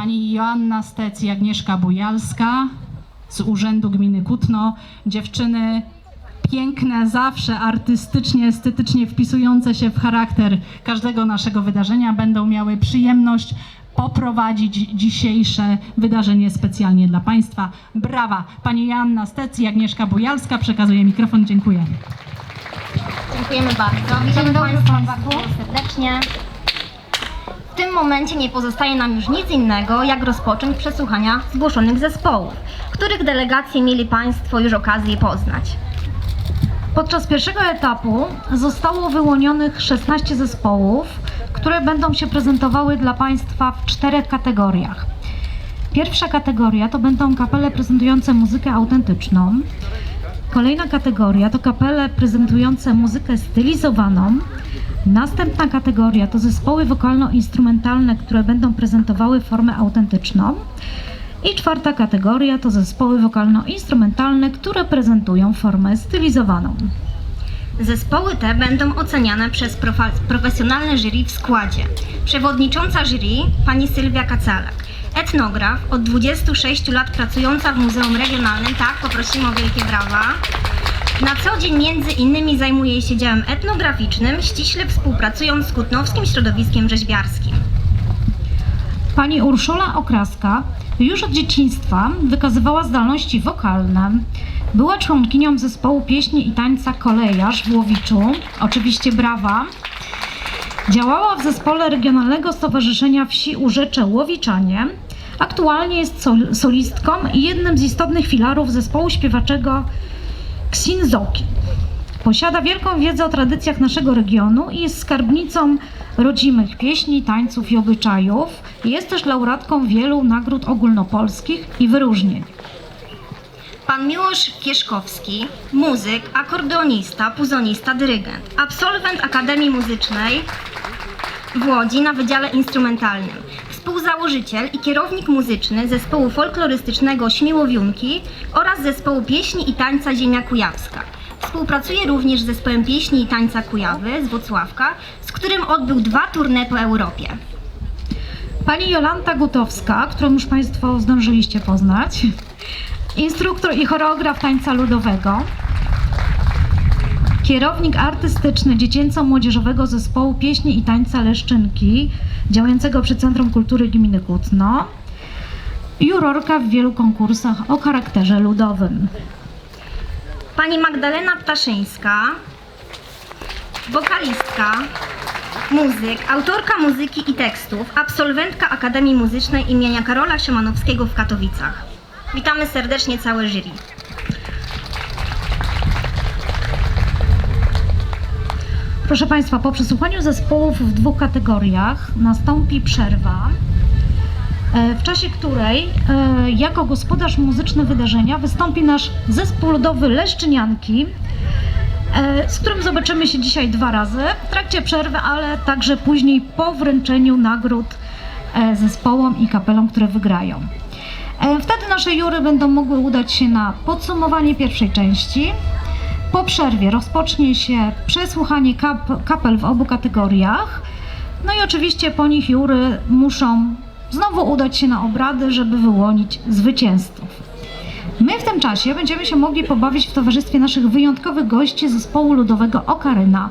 pani Joanna Stec i Agnieszka Bujalska z Urzędu Gminy Kutno. Dziewczyny piękne, zawsze artystycznie, estetycznie wpisujące się w charakter każdego naszego wydarzenia będą miały przyjemność poprowadzić dzisiejsze wydarzenie specjalnie dla Państwa. Brawa! Pani Joanna Stec i Agnieszka Bujalska. Przekazuję mikrofon. Dziękuję. Dziękujemy bardzo. Witamy Państwa bardzo serdecznie. Tym momencie nie pozostaje nam już nic innego, jak rozpocząć przesłuchania zgłoszonych zespołów, których delegacje mieli Państwo już okazję poznać. Podczas pierwszego etapu zostało wyłonionych 16 zespołów, które będą się prezentowały dla Państwa w czterech kategoriach. Pierwsza kategoria to będą kapele prezentujące muzykę autentyczną. Kolejna kategoria to kapele prezentujące muzykę stylizowaną. Następna kategoria to zespoły wokalno-instrumentalne, które będą prezentowały formę autentyczną. I czwarta kategoria to zespoły wokalno-instrumentalne, które prezentują formę stylizowaną. Zespoły te będą oceniane przez profesjonalne jury w składzie. Przewodnicząca jury pani Sylwia Kacalak. Etnograf, od 26 lat pracująca w Muzeum Regionalnym, tak, poprosimy o wielkie brawa. Na co dzień między innymi zajmuje się dziełem etnograficznym, ściśle współpracując z Kutnowskim Środowiskiem Rzeźbiarskim. Pani Urszula Okraska już od dzieciństwa wykazywała zdolności wokalne. Była członkinią zespołu pieśni i tańca Kolejarz w Łowiczu, oczywiście brawa. Działała w zespole Regionalnego Stowarzyszenia Wsi Urzecze Łowiczanie. Aktualnie jest sol- solistką i jednym z istotnych filarów zespołu śpiewaczego Ksinzoki. Posiada wielką wiedzę o tradycjach naszego regionu i jest skarbnicą rodzimych pieśni, tańców i obyczajów. Jest też laureatką wielu nagród ogólnopolskich i wyróżnień. Pan Miłosz Kieszkowski, muzyk, akordeonista, puzonista, dyrygent, absolwent Akademii Muzycznej w Łodzi na Wydziale Instrumentalnym, współzałożyciel i kierownik muzyczny zespołu folklorystycznego Śmiłowiunki oraz zespołu pieśni i tańca Ziemia Kujawska. Współpracuje również z zespołem pieśni i tańca Kujawy z Włocławka, z którym odbył dwa tournée po Europie. Pani Jolanta Gutowska, którą już Państwo zdążyliście poznać, instruktor i choreograf tańca ludowego, kierownik artystyczny dziecięco-młodzieżowego zespołu pieśni i tańca Leszczynki, działającego przy Centrum Kultury Gminy Kutno, jurorka w wielu konkursach o charakterze ludowym. Pani Magdalena Ptaszyńska, wokalistka, muzyk, autorka muzyki i tekstów, absolwentka Akademii Muzycznej imienia Karola Szymanowskiego w Katowicach. Witamy serdecznie całe jury. Proszę Państwa, po przesłuchaniu zespołów w dwóch kategoriach nastąpi przerwa, e, w czasie której e, jako gospodarz muzyczny wydarzenia wystąpi nasz zespół ludowy Leszczynianki, e, z którym zobaczymy się dzisiaj dwa razy w trakcie przerwy, ale także później po wręczeniu nagród zespołom i kapelom, które wygrają. Wtedy nasze jury będą mogły udać się na podsumowanie pierwszej części. Po przerwie rozpocznie się przesłuchanie kap, kapel w obu kategoriach. No i oczywiście po nich jury muszą znowu udać się na obrady, żeby wyłonić zwycięzców. My w tym czasie będziemy się mogli pobawić w towarzystwie naszych wyjątkowych gości zespołu ludowego Okaryna.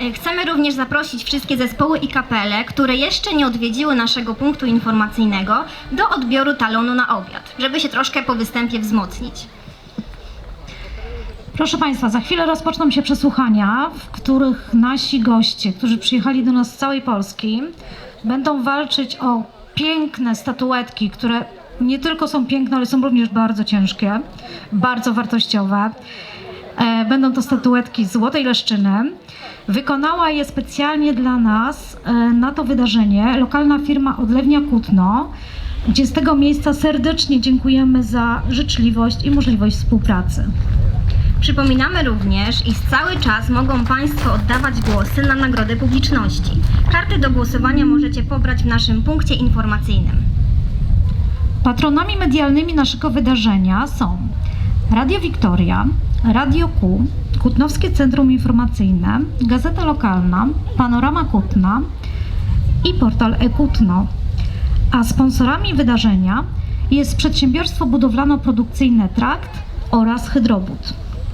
E, Chcemy również zaprosić wszystkie zespoły i kapele, które jeszcze nie odwiedziły naszego punktu informacyjnego, do odbioru talonu na obiad, żeby się troszkę po występie wzmocnić. Proszę Państwa, za chwilę rozpoczną się przesłuchania, w których nasi goście, którzy przyjechali do nas z całej Polski, będą walczyć o piękne statuetki, które nie tylko są piękne, ale są również bardzo ciężkie, bardzo wartościowe. E, Będą to statuetki Złotej Leszczyny. Wykonała je specjalnie dla nas e, na to wydarzenie lokalna firma Odlewnia Kutno, gdzie z tego miejsca serdecznie dziękujemy za życzliwość i możliwość współpracy. Przypominamy również, iż cały czas mogą Państwo oddawać głosy na nagrodę publiczności. Karty do głosowania możecie pobrać w naszym punkcie informacyjnym. Patronami medialnymi naszego wydarzenia są Radio Wiktoria, Radio Q, Kutnowskie Centrum Informacyjne, Gazeta Lokalna, Panorama Kutna, i portal Ekutno. A sponsorami wydarzenia jest przedsiębiorstwo budowlano-produkcyjne Trakt oraz Hydrobud.